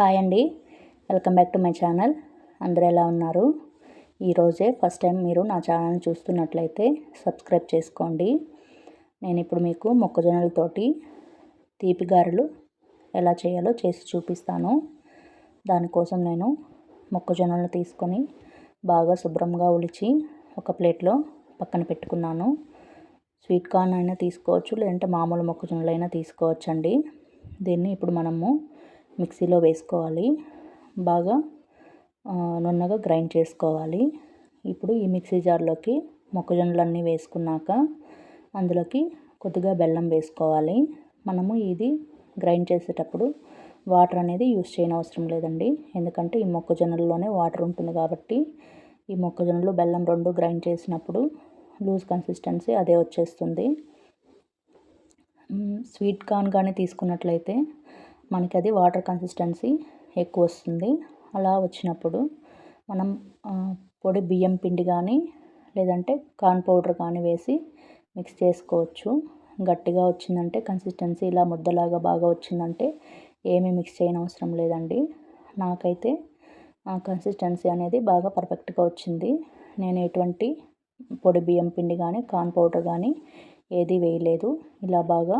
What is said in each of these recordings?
Hi అండి. Welcome back to my channel. అందరూ ఎలా ఉన్నారు? ఈరోజే ఫస్ట్ టైం మీరు నా ఛానల్ చూస్తున్నట్లయితే సబ్స్క్రైబ్ చేసుకోండి. నేను ఇప్పుడు మీకు మొక్కజొన్నలతోటి తీపి గారెలు ఎలా చేయాలో చేసి చూపిస్తాను. దానికోసం నేను మొక్కజొన్నలు తీసుకొని బాగా శుభ్రంగా ఉలిచి ఒక ప్లేట్లో పక్కన పెట్టుకున్నాను. స్వీట్ కార్న్ అయినా తీసుకోవచ్చు లేదంటే మామూలు మొక్కజొన్నలు అయినా తీసుకోవచ్చండి. దీన్ని ఇప్పుడు మనము మిక్సీలో వేసుకోవాలి. బాగా నున్నగా గ్రైండ్ చేసుకోవాలి. ఇప్పుడు ఈ మిక్సీ జార్లోకి మొక్కజొన్నలన్నీ వేసుకున్నాక అందులోకి కొద్దిగా బెల్లం వేసుకోవాలి. మనము ఇది గ్రైండ్ చేసేటప్పుడు వాటర్ అనేది యూస్ చేయని అవసరం లేదండి. ఎందుకంటే ఈ మొక్కజొన్నల్లోనే వాటర్ ఉంటుంది కాబట్టి ఈ మొక్కజొన్నలు బెల్లం రెండు గ్రైండ్ చేసినప్పుడు లూజ్ కన్సిస్టెన్సీ అదే వచ్చేస్తుంది. స్వీట్ కార్న్ కానీ తీసుకున్నట్లయితే మనకి అది వాటర్ కన్సిస్టెన్సీ ఎక్కువ వస్తుంది అలా వచ్చినప్పుడు మనం పొడి బియ్యం పిండి కానీ లేదంటే కార్న్ పౌడర్ కానీ వేసి మిక్స్ చేసుకోవచ్చు. గట్టిగా వచ్చిందంటే కన్సిస్టెన్సీ ఇలా ముద్దలాగా బాగా వచ్చిందంటే ఏమీ మిక్స్ చేయని అవసరం లేదండి. నాకైతే కన్సిస్టెన్సీ అనేది బాగా పర్ఫెక్ట్గా వచ్చింది. నేను ఎటువంటి పొడి బియ్యం పిండి కానీ కార్న్ పౌడర్ కానీ ఏది వేయలేదు. ఇలా బాగా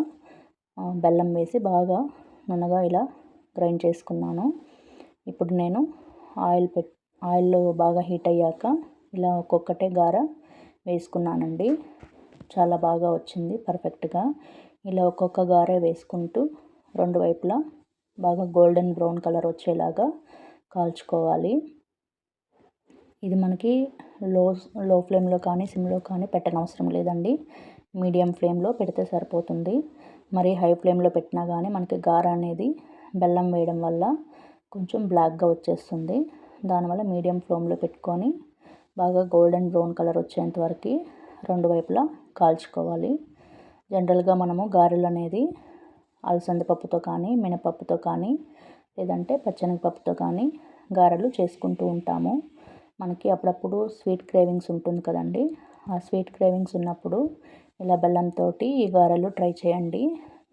బెల్లం వేసి బాగా నున్నగా ఇలా గ్రైండ్ చేసుకున్నాను. ఇప్పుడు నేను ఆయిల్ పెట్ ఆయిల్ బాగా హీట్ అయ్యాక ఇలా ఒక్కొక్కటే గార వేసుకున్నానండి. చాలా బాగా వచ్చింది పర్ఫెక్ట్గా. ఇలా ఒక్కొక్క గారే వేసుకుంటూ రెండు వైపులా బాగా గోల్డెన్ బ్రౌన్ కలర్ వచ్చేలాగా కాల్చుకోవాలి. ఇది మనకి లో లో ఫ్లేమ్లో కానీ సిమ్లో కానీ పెట్టనవసరం లేదండి. మీడియం ఫ్లేమ్లో పెడితే సరిపోతుంది. మరి హై ఫ్లేమ్లో పెట్టినా కానీ మనకి గార అనేది బెల్లం వేయడం వల్ల కొంచెం బ్లాక్గా వచ్చేస్తుంది. దానివల్ల మీడియం ఫ్లేమ్లో పెట్టుకొని బాగా గోల్డెన్ బ్రౌన్ కలర్ వచ్చేంత వరకు రెండు వైపులా కాల్చుకోవాలి. జనరల్గా మనము గారెలు అనేది అలసంద పప్పుతో కానీ మినపప్పుతో కానీ లేదంటే పచ్చనగపప్పుతో కానీ గారెలు చేసుకుంటూ ఉంటాము. మనకి అప్పుడప్పుడు స్వీట్ క్రేవింగ్స్ ఉంటుంది కదండి. ఆ స్వీట్ క్రేవింగ్స్ ఉన్నప్పుడు ఇలా బెల్లంతో ఈ గారెలు ట్రై చేయండి.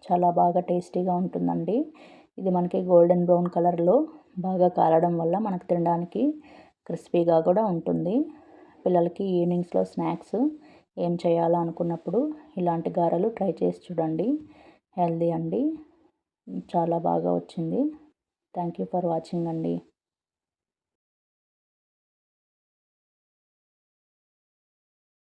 చాలా బాగా టేస్టీగా ఉంటుందండి. ఇది మనకి గోల్డెన్ బ్రౌన్ కలర్లో బాగా కాలడం వల్ల మనకు తినడానికి క్రిస్పీగా కూడా ఉంటుంది. పిల్లలకి ఈవినింగ్స్లో స్నాక్స్ ఏం చేయాలో అనుకున్నప్పుడు ఇలాంటి గారెలు ట్రై చేసి చూడండి. హెల్దీ అండి. చాలా బాగా వచ్చింది. థ్యాంక్ యూ ఫర్ వాచింగ్ అండి.